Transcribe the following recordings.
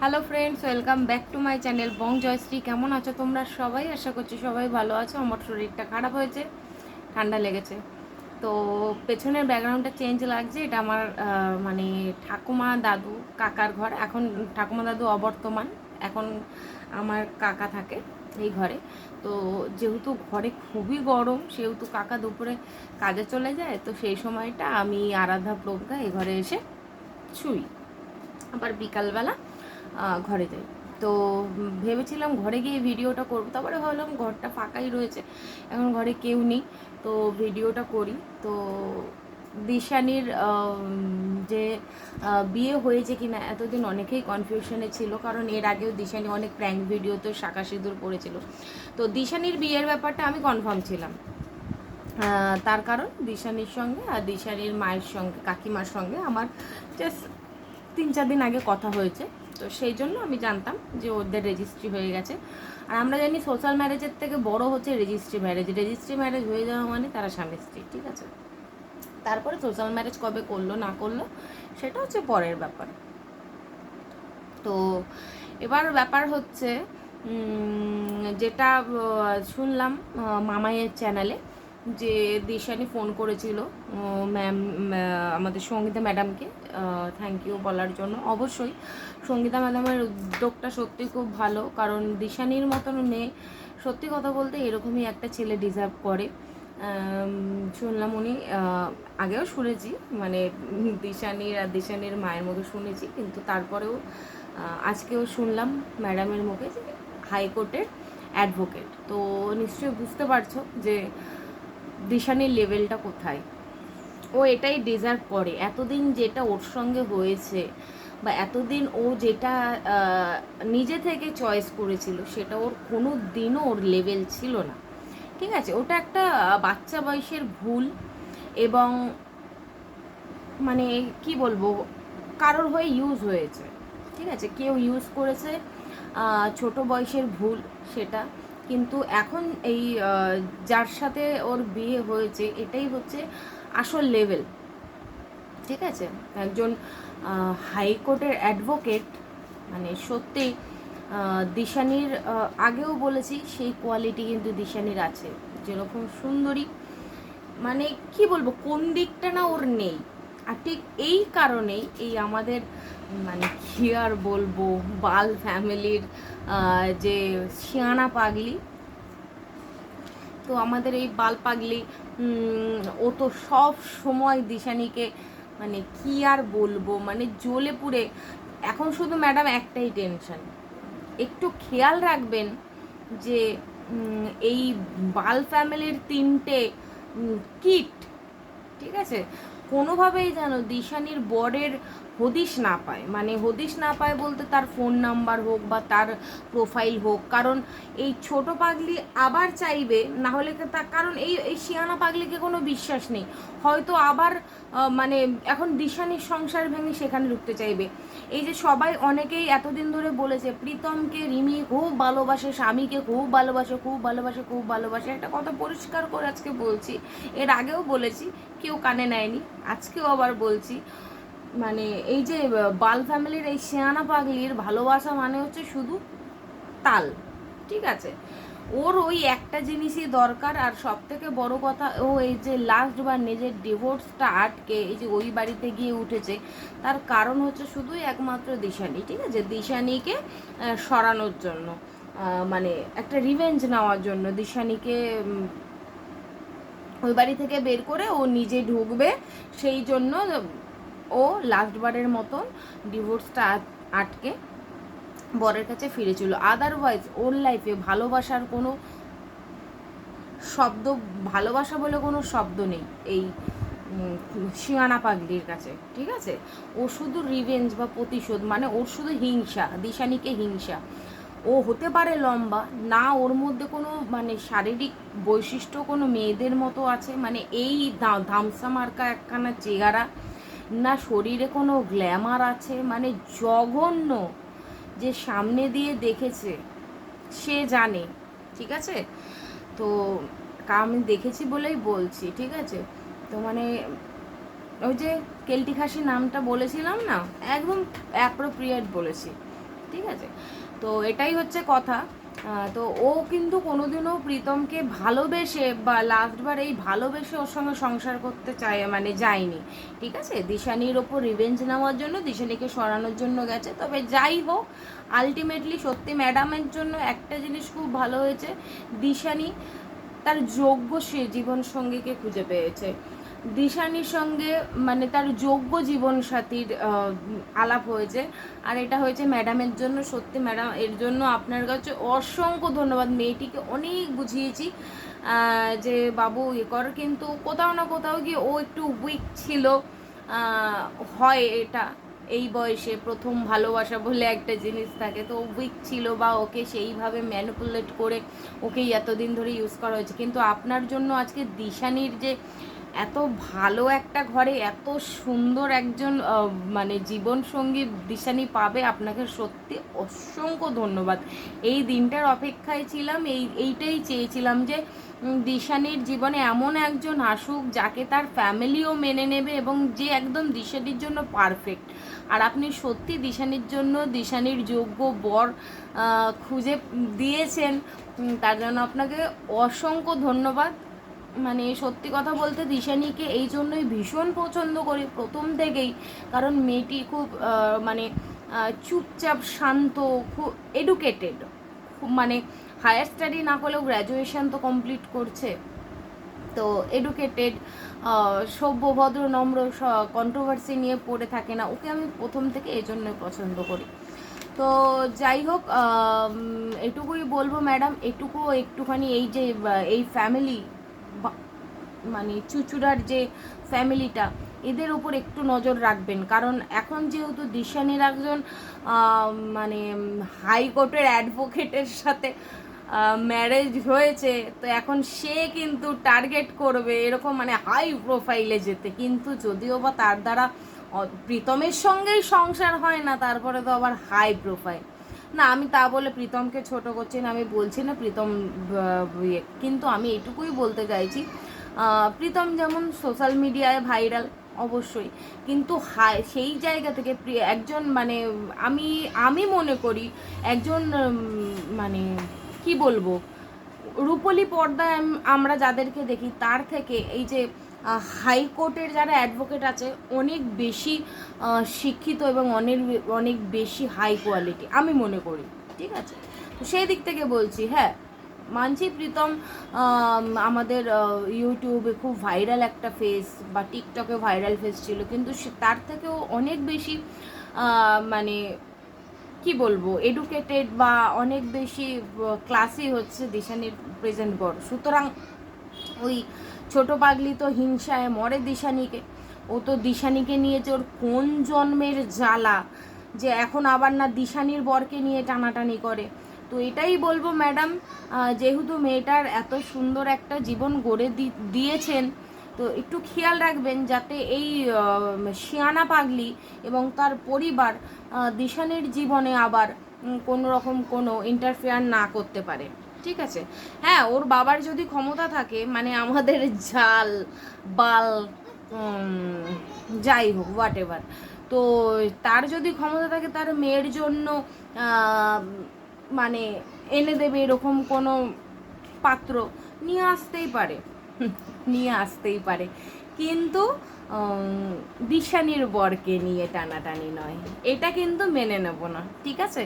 Hello friends welcome back to my channel Bong Joyshree কেমন আছো তোমরা? সবাই আশা করছি সবাই ভালো আছো। আমার শরীরটা খারাপ হয়েছে, ঠান্ডা লেগেছে। তো পেছনের ব্যাকগ্রাউন্ডটা চেঞ্জ লাগছে। এটা আমার মানে ঠাকুমা দাদু, কাকার ঘর। এখন ঠাকুমা দাদু অবর্তমান। এখন আমার কাকা থাকে এই ঘরে। তো যেহেতু ঘরে খুবই গরম, সেহেতু কাকা দুপুরে কাজে চলে যায়, তো সেই সময়টা আমি আরাধা প্রজ্ঞা এ ঘরে এসে শুই। আবার বিকালবেলা ঘরে যাই। তো ভেবেছিলাম ঘরে গিয়ে ভিডিওটা করব, তারপরে ভাবলাম ঘরটা ফাঁকাই রয়েছে, এখন ঘরে কেউ নেই। তো ভিডিওটা করি। তো দিশানির যে বিয়ে হয়েছে কিনা এতদিন অনেকেই কনফিউশনে ছিল, কারণ এর আগেও দিশানি অনেক প্র্যাঙ্ক ভিডিওতে শাখা সিঁদুর পড়েছিল। তো দিশানির বিয়ের ব্যাপারটা আমি কনফার্ম ছিলাম। তার কারণ দিশানির সঙ্গে আর দিশানির মায়ের সঙ্গে, কাকিমার সঙ্গে আমার জাস্ট তিন চার দিন আগে কথা হয়েছে। তো সেই জন্য আমি জানতাম যে ওদের রেজিস্ট্রি হয়ে গেছে। আর আমরা জানি সোশ্যাল ম্যারেজের থেকে বড় হচ্ছে রেজিস্ট্রি ম্যারেজ রেজিস্ট্রি ম্যারেজ হয়ে যাওয়া মানে তারা স্বামী স্ত্রী, ঠিক আছে? তারপরে সোশ্যাল ম্যারেজ কবে করল, না করল, সেটা হচ্ছে পরের ব্যাপার। তো এবার ব্যাপার হচ্ছে যেটা শুনলাম মামাইয়ের চ্যানেলে যে দিশানি ফোন করেছিল ম্যাম আমাদের সঙ্গীতা ম্যাডামকে থ্যাংক ইউ বলার জন্য। অবশ্যই, সঙ্গীতা ম্যাডামের উদ্যোগটা সত্যি খুব ভালো, কারণ দিশানির মতন মেয়ে, সত্যি কথা বলতে এরকমই একটা ছেলে ডিজার্ভ করে। শুনলাম উনি আগেও শুনেছি মানে দিশানির আর দিশানির মায়ের মতো শুনেছি, কিন্তু তারপরেও আজকেও শুনলাম ম্যাডামের মুখে যে হাইকোর্টের অ্যাডভোকেট। তো নিশ্চয়ই বুঝতে পারছ যে দিশানির লেভেলটা কোথায়? ও এটাই ডিজার্ভ করে। এতদিন যেটা ওর সঙ্গে হয়েছে বা এতদিন ও যেটা নিজে থেকে চয়েস করেছিল, সেটা ওর কোনো দিনও ওর লেভেল ছিল না। ঠিক আছে? ওটা একটা বাচ্চা বয়সের ভুল এবং মানে কি বলব, কারোর হয়ে ইউজ হয়েছে। ঠিক আছে? কেউ ইউজ করেছে ছোট বয়সের ভুল সেটা। কিন্তু এখন এই যার সাথে ওর বিয়ে হয়েছে, এটাই হচ্ছে আসল লেভেল ঠিক আছে? একজন হাইকোর্টের অ্যাডভোকেট মানে সত্যি দিশানির আগেও বলেছি, সেই কোয়ালিটি কিন্তু দিশানির আছে। যেরকম সুন্দরী মানে কি বলব, কোন দিকটা না ওর নেই। আর ঠিক এই কারণেই এই আমাদের মানে কি আর বলব, বাল ফ্যামিলির যে শিয়ানা পাগলি, তো আমাদের এই বাল পাগলি ও তো সব সময় দিশানিকে মানে কি আর বলব মানে জ্বলে পুড়ে, এখন শুধু ম্যাডাম একটাই টেনশন। একটু খেয়াল রাখবেন যে এই বাল ফ্যামিলির তিনটে কিট, ঠিক আছে? কোনোভাবেই যেন দিশানির বরের হদিশ না পায়। মানে হদিশ না পায় বলতে তার ফোন নাম্বার হোক বা তার প্রোফাইল হোক। কারণ এই ছোট পাগলি আবার চাইবে, না হলে তো কারণ এই এই শিয়ানা পাগলিকে কোনো বিশ্বাস নেই। হয়তো আবার মানে এখন দিশানির সংসার ভেঙে সেখানে ঢুকতে চাইবে। এই যে সবাই অনেকেই এতদিন ধরে বলেছে, প্রীতমকে রিমি খুব ভালোবাসে, স্বামীকে খুব ভালোবাসে খুব ভালোবাসে খুব ভালোবাসে। একটা কথা পরিষ্কার করে আজকে বলছি। এর আগেও বলেছি, কেউ কানে নেয়নি। আজকেও আবার বলছি মানে এই যে বাল ফ্যামিলির এই শেয়ানা পাগলির ভালোবাসা মানে হচ্ছে শুধু তাল, ঠিক আছে? ওর ওই একটা জিনিসই দরকার, আর সব থেকে বড় কথা, ও এই যে লাস্ট বার নিজের ডিভোর্সটা আটকে, এই যে ওই বাড়িতে গিয়ে উঠেছে, তার কারণ হচ্ছে শুধুই একমাত্র দিশানি, ঠিক আছে? দিশানিকে সরানোর জন্য মানে একটা রিভেঞ্জ নেওয়ার জন্য, দিশানিকে ওই বাড়ি থেকে বের করে ও নিজে ঢুকবে। সেই জন্য ও লাস্ট বারের মতন ডিভোর্সটা আটকে বরের কাছে ফিরেছিল। আদারওয়াইজ ওর লাইফে ভালোবাসার কোনো শব্দ, ভালোবাসা বলে কোনো শব্দ নেই এই সীমানা পাগলির কাছে, ঠিক আছে? ও শুধু রিভেঞ্জ বা প্রতিশোধ মানে ওর শুধু হিংসা, দিশানিকে হিংসা। ও হতে পারে লম্বা, না ওর মধ্যে কোনো মানে শারীরিক বৈশিষ্ট্য কোনো মেয়েদের মতো আছে? মানে এই ধামসা মার্কা একখানা চেহারা, না শরীরে কোনো গ্ল্যামার আছে? মানে জঘন্য যে সামনে দিয়ে দেখেছে, সে জানে, ঠিক আছে? তো আমি দেখেছি বলেই বলছি, ঠিক আছে? তো মানে ওই যে কেলটি খাসি নামটা বলেছিলাম না? একদম অ্যাপ্রোপ্রিয়েট বলেছি। ঠিক আছে? তো এটাই হচ্ছে কথা। তো ও কিন্তু কোনোদিনও প্রীতমকে ভালোবেসে বা লাস্টবার এই ভালোবেসে ওর সঙ্গে সংসার করতে চায় মানে যায়নি। ঠিক আছে? দিশানির ওপর রিভেঞ্জ নেওয়ার জন্য, দিশানিকে সরানোর জন্য গেছে। তবে যাই হোক আলটিমেটলি সত্যি ম্যাডামের জন্য একটা জিনিস খুব ভালো হয়েছে। দিশানি তার যোগ্য সে জীবন সঙ্গীকে খুঁজে পেয়েছে। দিশানির সঙ্গে মানে তার যোগ্য জীবন সাথীর আলাপ হয়েছে। আর এটা হয়েছে ম্যাডামের জন্য, সত্যি ম্যাডাম, এর জন্য আপনার কাছে অসংখ্য ধন্যবাদ। মেয়েটিকে অনেক বুঝিয়েছি যে বাবু ইয়ে কর, কিন্তু কোথাও না কোথাও গিয়ে ও একটু উইক ছিল হয় এটা। এই বয়সে প্রথম ভালোবাসা বলে একটা জিনিস থাকে। তো উইক ছিল বা ওকে সেইভাবে ম্যানিপুলেট করে ওকেই এতদিন ধরে ইউজ করা হয়েছে। কিন্তু আপনার জন্য আজকে দিশানির যে এত ভালো একটা ঘরে এত সুন্দর একজন মানে জীবন সঙ্গী দিশানি পাবে, আপনাকে সত্যি অসংখ্য ধন্যবাদ। এই দিনটার অপেক্ষায় ছিলাম, এই, এইটাই চেয়েছিলাম যে দিশানির জীবনে এমন একজন আসুক যাকে তার ফ্যামিলিও মেনে নেবে এবং যে একদম দিশানির জন্য পারফেক্ট। আর আপনি সত্যি দিশানির জন্য দিশানির যোগ্য বর খুঁজে দিয়েছেন তার জন্য আপনাকে অসংখ্য ধন্যবাদ। মানে সত্যি কথা বলতে দিশানিকে এই জন্যই ভীষণ পছন্দ করি প্রথম থেকেই, কারণ মেয়েটি খুব মানে চুপচাপ শান্ত, খুব এডুকেটেড মানে হায়ার স্টাডি না করলেও গ্র্যাজুয়েশন তো কমপ্লিট করছে। তো এডুকেটেড সভ্য, ভদ্র, নম্র কন্ট্রোভার্সি নিয়ে পড়ে থাকে না। ওকে আমি প্রথম থেকে এই জন্যই পছন্দ করি। তো যাই হোক এটুকুই বলব ম্যাডাম এটুকু একটুখানি এই যে এই ফ্যামিলি মানে চুচুড়ার যে ফ্যামিলিটা এদের উপর একটু নজর রাখবেন। কারণ এখন যেহেতু দিশানির একজন মানে হাইকোর্টের অ্যাডভোকেটের সাথে ম্যারেজ হয়েছে, তো এখন সে কিন্তু টার্গেট করবে এরকম মানে হাই প্রোফাইলে যেতে। কিন্তু যদিও বা তার দ্বারা প্রীতমের সঙ্গেই সংসার হয় না, তারপরে তো আবার হাই প্রোফাইল না, আমি তা বলে প্রীতমকে ছোট করছি না, আমি বলছি না প্রীতম ইয়ে। কিন্তু আমি এটুকুই বলতে চাইছি প্রীতম যেমন সোশ্যাল মিডিয়ায় ভাইরাল অবশ্যই। কিন্তু হাই সেই জায়গা থেকে একজন মানে আমি আমি মনে করি একজন মানে কি বলব? রূপলি পর্দায় আমরা যাদেরকে দেখি, তার থেকে এই যে হাইকোর্টের যারা অ্যাডভোকেট আছে, অনেক বেশি শিক্ষিত এবং অনেক অনেক বেশি হাই কোয়ালিটি আমি মনে করি, ঠিক আছে? তো সেই দিক থেকে বলছি হ্যাঁ মানছি প্রীতম আমাদের ইউটিউবে খুব ভাইরাল একটা ফেস বা টিকটকে ভাইরাল ফেস ছিল, কিন্তু তার থেকেও অনেক বেশি মানে কি বলব এডুকেটেড বা অনেক বেশি ক্লাসি হচ্ছে দিশানির প্রেজেন্ট বর। সুতরাং ওই ছোট পাগলি তো হিংসায় মরে দিশানিকে। ও তো দিশানিকে নিয়েছে ওর কোন জন্মের জ্বালা, যে এখন আবার না দিশানির বরকে নিয়ে টানাটানি করে। তো এটাই বলব ম্যাডাম যেহেতু মেয়েটার এত সুন্দর একটা জীবন গড়ে দিয়েছেন তো একটু খেয়াল রাখবেন যাতে এই শিয়ানা পাগলি এবং তার পরিবার দিশানের জীবনে আবার কোনো রকম কোনো ইন্টারফেয়ার না করতে পারে। ঠিক আছে? হ্যাঁ ওর বাবার যদি ক্ষমতা থাকে মানে আমাদের জাল, বাল যাই হোক হোয়াট এভার তো তার যদি ক্ষমতা থাকে, তার মেয়ের জন্য মানে এনে দেবে এরকম কোনো পাত্র, নিয়ে আসতেই পারে। নিয়ে আসতেই পারে। কিন্তু দিশানির বরকে নিয়ে টানাটানি নয়। এটা কিন্তু মেনে নেব না, ঠিক আছে?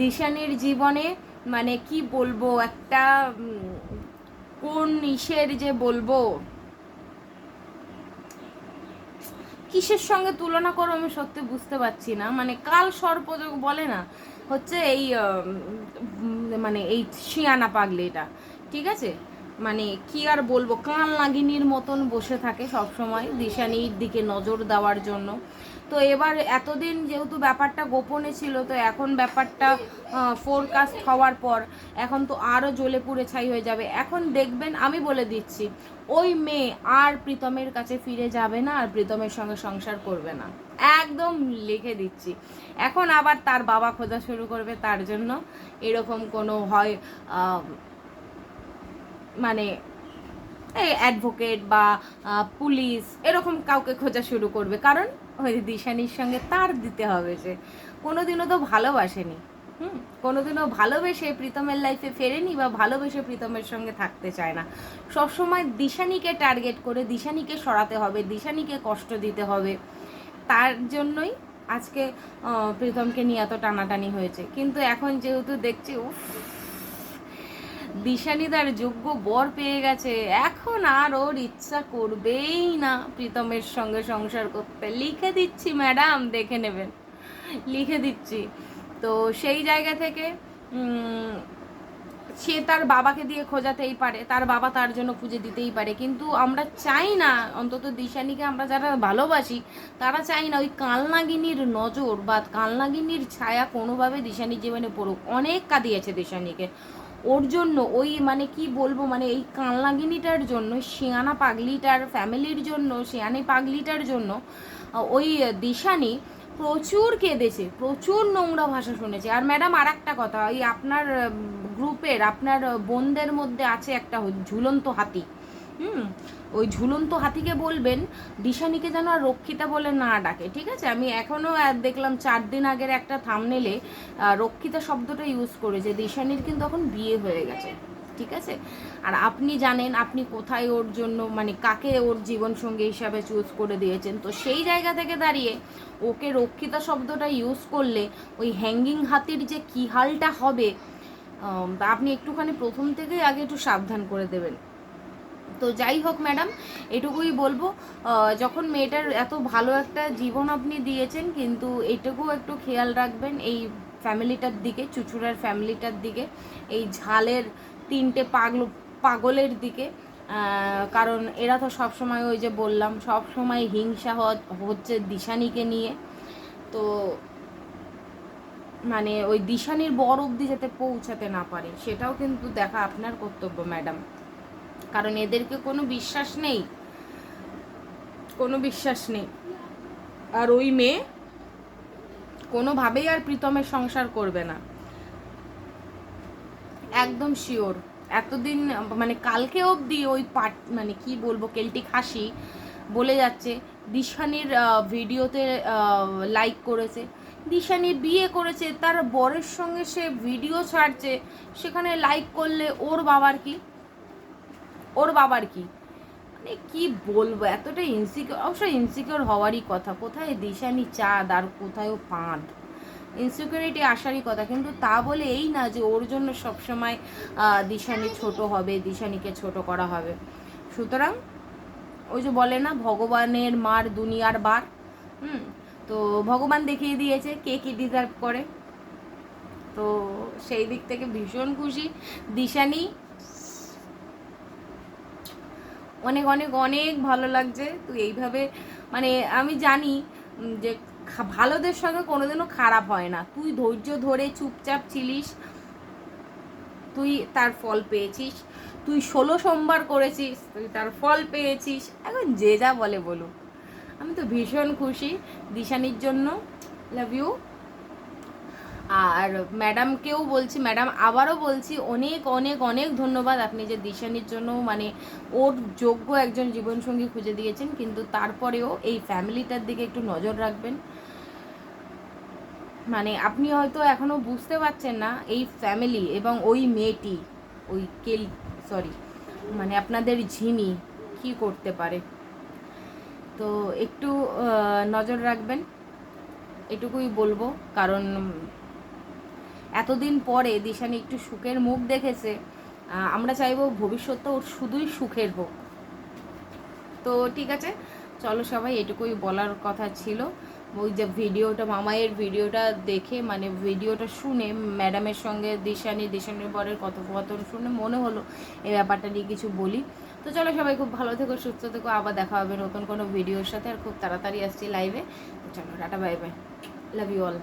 দিশানির জীবনে মানে কি বলব, একটা কোন ইসের যে বলব, কিসের সঙ্গে তুলনা করো আমি সত্যি বুঝতে পারছি না। মানে কাল সর্প বলে না, হচ্ছে এই মানে এই শিয়ানা পাগলি এটা ঠিক আছে? মানে কি আর বলব, কান লাগিনির মতন বসে থাকে সব সময় দিশানির দিকে নজর দেওয়ার জন্য। তো এবার এতদিন যেহেতু ব্যাপারটা গোপনে ছিল, তো এখন ব্যাপারটা ফোরকাস্ট হওয়ার পর এখন তো আরও জ্বলে পুড়ে ছাই হয়ে যাবে। এখন দেখবেন, আমি বলে দিচ্ছি, ওই মেয়ে আর প্রীতমের কাছে ফিরে যাবে না আর প্রীতমের সঙ্গে সংসার করবে না। একদম লিখে দিচ্ছি। এখন আবার তার বাবা খোঁজা শুরু করবে, তার জন্য এরকম কোনো হয় মানে এই অ্যাডভোকেট বা পুলিশ এরকম কাউকে খোঁজা শুরু করবে। কারণ ওই দিশানির সঙ্গে তার দিতে হবে সে কোনোদিনও তো ভালোবাসেনি। হুম? কোনোদিনও ভালোবেসে প্রীতমের লাইফে ফেরেনি বা ভালোবেসে প্রীতমের সঙ্গে থাকতে চায় না। সবসময় দিশানিকে টার্গেট করে দিশানিকে সরাতে হবে, দিশানিকে কষ্ট দিতে হবে। তার জন্যই আজকে প্রীতমকে নিয়ে এত টানাটানি হয়েছে। কিন্তু এখন যেহেতু দেখছি, উফ দিশানি তার যোগ্য বর পেয়ে গেছে। এখন আর ওর ইচ্ছা করবেই না। প্রীতমের সঙ্গে সংসার করতে লিখে দিচ্ছি, ম্যাডাম, দেখে নেবেন। লিখে দিচ্ছি। তো সেই জায়গা থেকে সে তার বাবাকে দিয়ে খোঁজাতেই পারে। তার বাবা তার জন্য খুঁজে দিতেই পারে। কিন্তু আমরা চাই না, অন্তত দিশানিকে আমরা যারা ভালোবাসি, তারা চাই না ওই কালনাগিনীর নজর বা কালনাগিনীর ছায়া কোনোভাবে দিশানির জীবনে পড়ুক। অনেক কাঁদিয়েছে দিশানিকে। ওর জন্য, ওই মানে কি বলব মানে এই কানলাগিনিটার জন্য শিয়ানা পাগলিটার, ফ্যামিলির জন্য, শিয়ানি পাগলিটার জন্য ওই দিশানি প্রচুর কেঁদেছে, প্রচুর নোংরা ভাষা শুনেছে। আর ম্যাডাম আর একটা কথা, ওই আপনার গ্রুপের, আপনার বোনদের মধ্যে আছে একটা ঝুলন্ত হাতি। হুম, ওই ঝুলন্ত হাতিকে বলবেন, দিশানিকে যেন আর রক্ষিতা বলে না ডাকে, ঠিক আছে? আমি এখনও দেখলাম চার দিন আগের একটা থামনেলে রক্ষিতা শব্দটা ইউজ করেছে, দিশানির কিন্তু এখন বিয়ে হয়ে গেছে, ঠিক আছে? আর আপনি জানেন, আপনি কোথায় ওর জন্য মানে কাকে ওর জীবনসঙ্গী হিসাবে চুজ করে দিয়েছেন? তো সেই জায়গা থেকে দাঁড়িয়ে, ওকে রক্ষিতা শব্দটা ইউজ করলে, ওই হ্যাঙ্গিং হাতির যে কী হালটা হবে আপনি একটুখানি প্রথম থেকেই আগে একটু সাবধান করে দেবেন। তো যাই হোক ম্যাডাম, এটুকুই বলব যখন মেয়েটার এত ভালো একটা জীবন আপনি দিয়েছেন, কিন্তু এটুকু একটু খেয়াল রাখবেন, এই ফ্যামিলিটার দিকে, চুচুড়ার ফ্যামিলিটার দিকে, এই ঝালের তিনটে পাগল, পাগলের দিকে কারণ এরা তো সব সময় ওই যে বললাম সব সময় হিংসা হচ্ছে দিশানিকে নিয়ে, তো মানে ওই দিশানির বর অবধি যাতে পৌঁছাতে না পারে, সেটাও কিন্তু দেখা আপনার কর্তব্য, ম্যাডাম। কারণ এদেরকে কোনো বিশ্বাস নেই। কোনো বিশ্বাস নেই। আর ওই মেয়ে কোনোভাবেই আর প্রীতমের সংসার করবে না। একদম শিওর এতদিন মানে কালকে অবধি ওই পাট মানে কি বলব, কেল্টিক হাসি বলে যাচ্ছে। দিশানির ভিডিওতে লাইক করেছে। দিশানি বিয়ে করেছে, তার বরের সঙ্গে সে ভিডিও ছাড়ছে। সেখানে লাইক করলে ওর বাবার কি? ওর বাবার কি? মানে কি বলব, এতটা ইনসিকিউর অবশ্য ইনসিকিউর হওয়ারই কথা। কোথায় দিশানি চাঁদ আর কোথায় পাঁদ? ইনসিকিউরিটি আসারই কথা, কিন্তু তা বলে এই না যে ওর জন্য সবসময় দিশানি ছোট হবে, দিশানিকে ছোট করা হবে। সুতরাং, ওই যে বলে না, ভগবানের মার দুনিয়ার বার। হুম, তো ভগবান দেখিয়ে দিয়েছে কে কি ডিজার্ভ করে। তো সেই দিক থেকে ভীষণ খুশি। দিশানি অনেক অনেক অনেক ভালো লাগছে। তুই এইভাবে মানে আমি জানি যে ভালোদের সঙ্গে কোনোদিনও খারাপ হয় না। তুই ধৈর্য ধরে চুপচাপ ছিলিস, তুই তার ফল পেয়েছিস, তুই ষোলো সোমবার করেছিস, তুই তার ফল পেয়েছিস, এখন যে যা বলে বলুক। আমি তো ভীষণ খুশি, দিশানির জন্য লাভ ইউ আর ম্যাডামকেও বলছি, ম্যাডাম আবারও বলছি, অনেক অনেক অনেক ধন্যবাদ আপনি যে দিশানির জন্য মানে ওর যোগ্য একজন জীবনসঙ্গী খুঁজে দিয়েছেন, কিন্তু তারপরেও এই ফ্যামিলিটার দিকে একটু নজর রাখবেন। মানে আপনি হয়তো এখনও বুঝতে পারছেন না, এই ফ্যামিলি এবং ওই মেয়েটি, ওই কেল, সরি মানে আপনাদের ঝিমি কি করতে পারে। তো একটু নজর রাখবেন, এটুকুই বলব, কারণ এতদিন পরে দিশানি একটু সুখের মুখ দেখেছে আমরা চাইব ভবিষ্যৎটা ওর শুধুই সুখের হোক। তো ঠিক আছে, চলো সবাই, এটুকুই বলার কথা ছিল। ওই যে ভিডিওটা, মামায়ের ভিডিওটা দেখে মানে ভিডিওটা শুনে, ম্যাডামের সঙ্গে দিশানি, দিশানির বরের কথোপকথন শুনে মনে হলো এই ব্যাপারটা নিয়ে কিছু বলি। তো চলো সবাই, খুব ভালো থেকো, সুস্থ থেকো, আবার দেখা হবে নতুন কোনো ভিডিওর সাথে, আর খুব তাড়াতাড়ি আসছি লাইভে তো চলো, tata bye bye love you all